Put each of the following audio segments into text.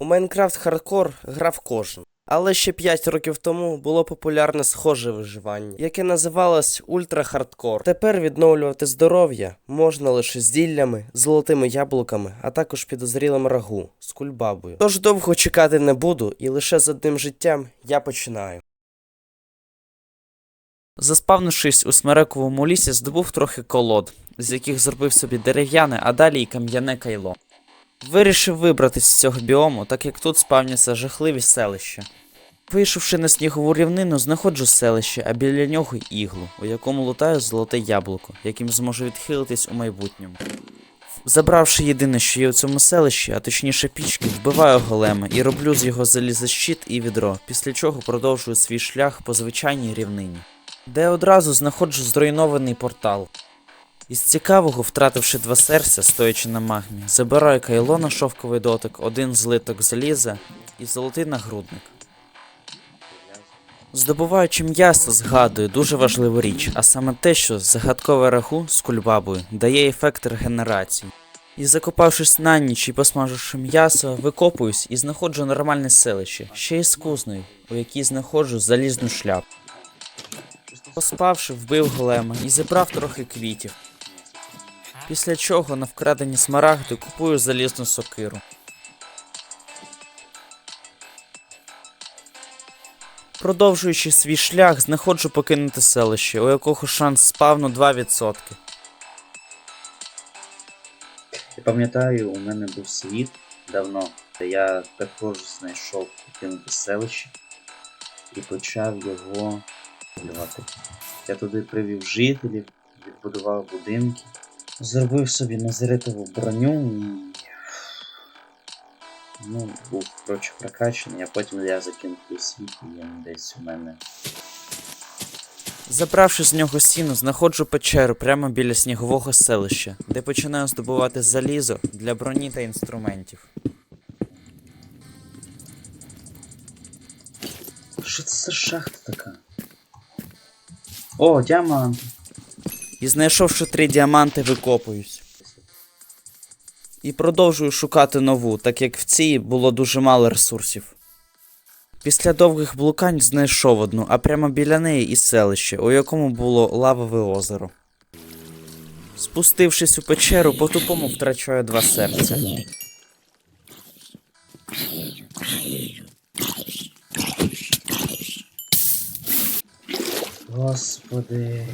У Майнкрафт Хардкор грав кожен. Але ще 5 років тому було популярне схоже виживання, яке називалось Ультра Хардкор. Тепер відновлювати здоров'я можна лише з діллями, золотими яблуками, а також підозрілим рагу з кульбабою. Тож довго чекати не буду, і лише з одним життям я починаю. Заспавнившись у смерековому лісі, здобув трохи колод, з яких зробив собі дерев'яне, а далі й кам'яне кайло. Вирішив вибратись з цього біому, так як тут спавняться жахливі селища. Вийшовши на снігову рівнину, знаходжу селище, а біля нього іглу, у якому лутаю золоте яблуко, яким зможу відхилитись у майбутньому. Забравши єдине, що є у цьому селищі, а точніше пічки, вбиваю голема і роблю з його залізощит і відро, після чого продовжую свій шлях по звичайній рівнині де одразу знаходжу зруйнований портал. Із цікавого, втративши два серця, стоячи на магмі, забираю кайло на шовковий дотик, один злиток заліза і золотий нагрудник. Здобуваючи м'ясо, згадую дуже важливу річ, а саме те, що загадкове рагу з кульбабою дає ефект регенерації. І закопавшись на ніч і посмаживши м'ясо, викопуюсь і знаходжу нормальне селище, ще й з кузнею, у якій знаходжу залізну шляпу. Поспавши, вбив голема і зібрав трохи квітів. Після чого на вкрадені смарагди купую залізну сокиру. Продовжуючи свій шлях, знаходжу покинуте селище, у якого шанс спавну 2%. Я пам'ятаю, у мене був світ давно, де я також знайшов покинуте селище і почав його будувати. Я туди привів жителів, відбудував будинки, зробив собі назиритову броню і. Ну, був коротше прокачаний, а потім я закинув світ і він десь у мене. Забравши з нього сіно, знаходжу печеру прямо біля снігового селища, де починаю здобувати залізо для броні та інструментів. Що це за шахта така? О, діамант! І знайшовши три діаманти, викопуюсь. І продовжую шукати нову, так як в цій було дуже мало ресурсів. Після довгих блукань знайшов одну, а прямо біля неї і селище, у якому було лавове озеро. Спустившись у печеру, по-тупому втрачаю два серця. Господи.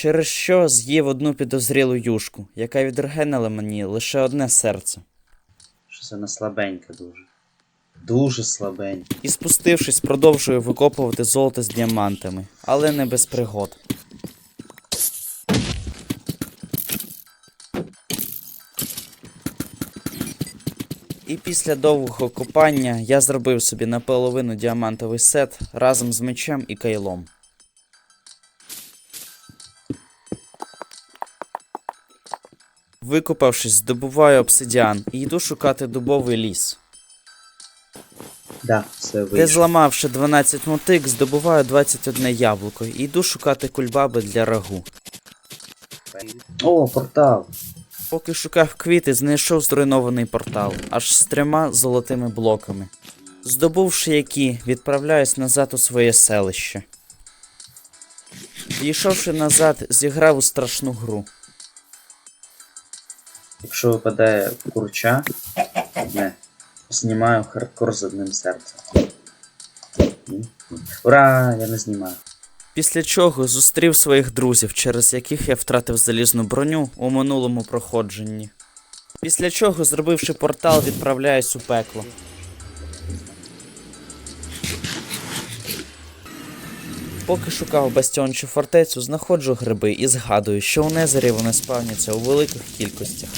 Через що з'їв одну підозрілу юшку, яка відрегенила мені лише одне серце. Що це на слабенька дуже. Дуже слабенька. І спустившись, продовжую викопувати золото з діамантами, але не без пригод. І після довгого копання я зробив собі наполовину діамантовий сет разом з мечем і кайлом. Викопавшись, здобуваю обсидіан і йду шукати дубовий ліс. Да, все Де зламавши 12 мотик, здобуваю 21 яблуко і йду шукати кульбаби для рагу. О, портал. Поки шукав квіти, знайшов зруйнований портал, аж з трьома золотими блоками. Здобувши які, відправляюсь назад у своє селище. Дійшовши назад, зіграв у страшну гру. Якщо випадає курча, не. Знімаю хардкор з одним серцем. Ура! Я не знімаю. Після чого зустрів своїх друзів, через яких я втратив залізну броню у минулому проходженні. Після чого, зробивши портал, відправляюсь у пекло. Поки шукав бастіон чи фортецю, знаходжу гриби і згадую, що у Незері вони спавняться у великих кількостях.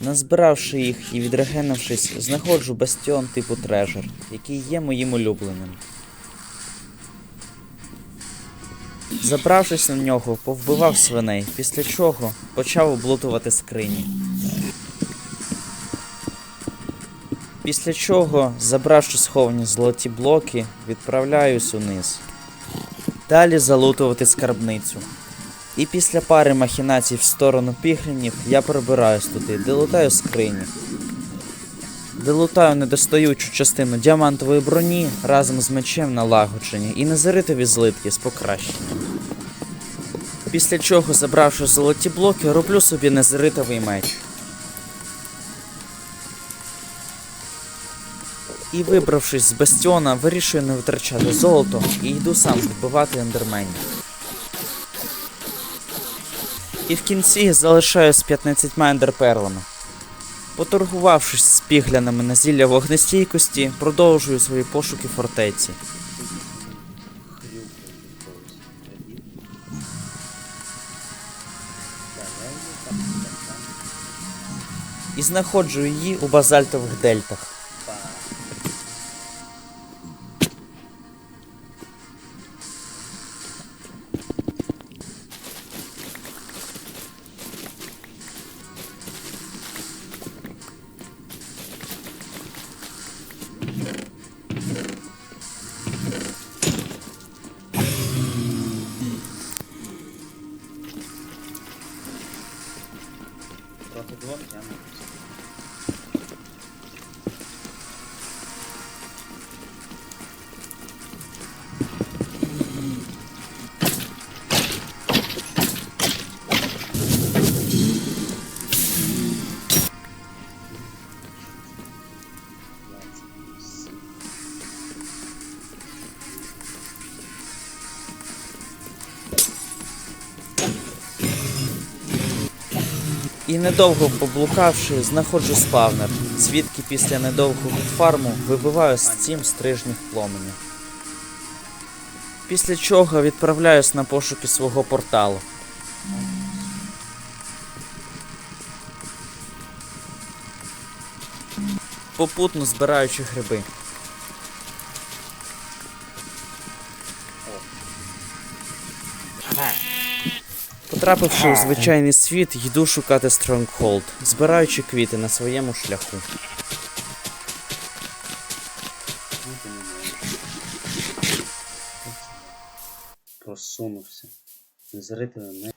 Назбиравши їх і відрегенившись, знаходжу бастіон типу Трежер, який є моїм улюбленим. Забравшись на нього, повбивав свиней, після чого почав облутувати скрині. Після чого, забравши сховані золоті блоки, відправляюсь униз. Далі залутувати скарбницю. І після пари махінацій в сторону піглінів я перебираюсь туди, де лутаю скрині. Де недостаючу частину діамантової броні разом з мечем налагоджені і незаритові злитки з покращенням. Після чого, забравши золоті блоки, роблю собі незаритовий меч. І вибравшись з бастіона, вирішую не витрачати золото і йду сам вбивати ендерменів. І в кінці залишаю з 15 ендерперлами. Поторгувавшись з піглянами на зілля вогнестійкості, продовжую свої пошуки фортеці. І знаходжу її у базальтових дельтах. Проти двох я не І недовго поблукавши, знаходжу спавнер, звідки після недовгого фарму вибиваю з сім стрижнів пломеня. Після чого відправляюсь на пошуки свого порталу. Попутно збираючи гриби. Потрапивши у звичайний світ, йду шукати Stronghold, збираючи квіти на своєму шляху. Ну. Просунувся. Зарити не.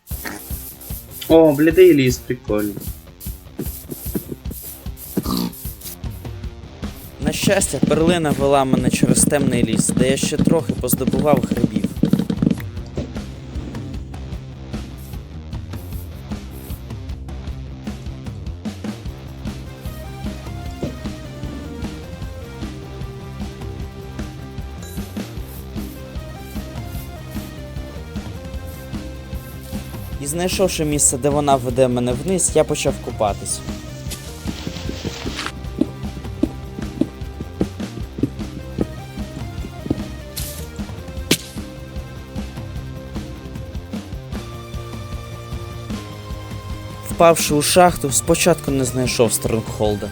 О, блідий ліс, прикольно. На щастя, перлина вела мене через темний ліс, де я ще трохи поздобував грибів. І знайшовши місце, де вона веде мене вниз, я почав купатись. Впавши у шахту, спочатку не знайшов Стронгхолда.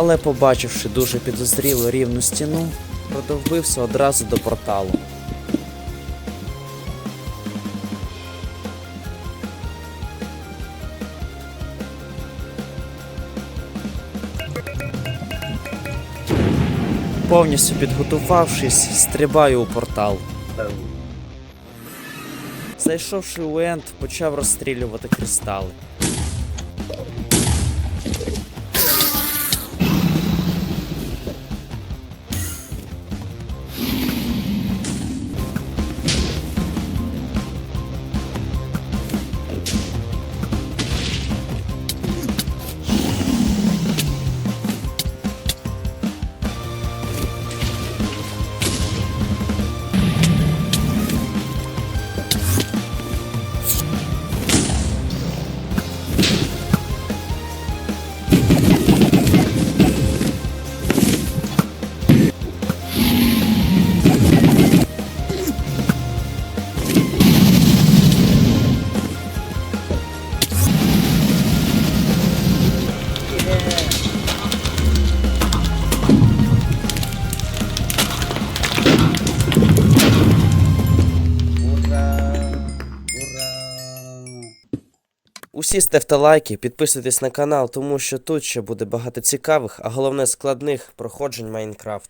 Але побачивши дуже підозрілу рівну стіну, продовбився одразу до порталу. Повністю підготувавшись, стрибаю у портал. Зайшовши у Енд, почав розстрілювати кристали. you всі ставте лайки, підписуйтесь на канал, тому що тут ще буде багато цікавих, а головне складних проходжень Майнкрафту.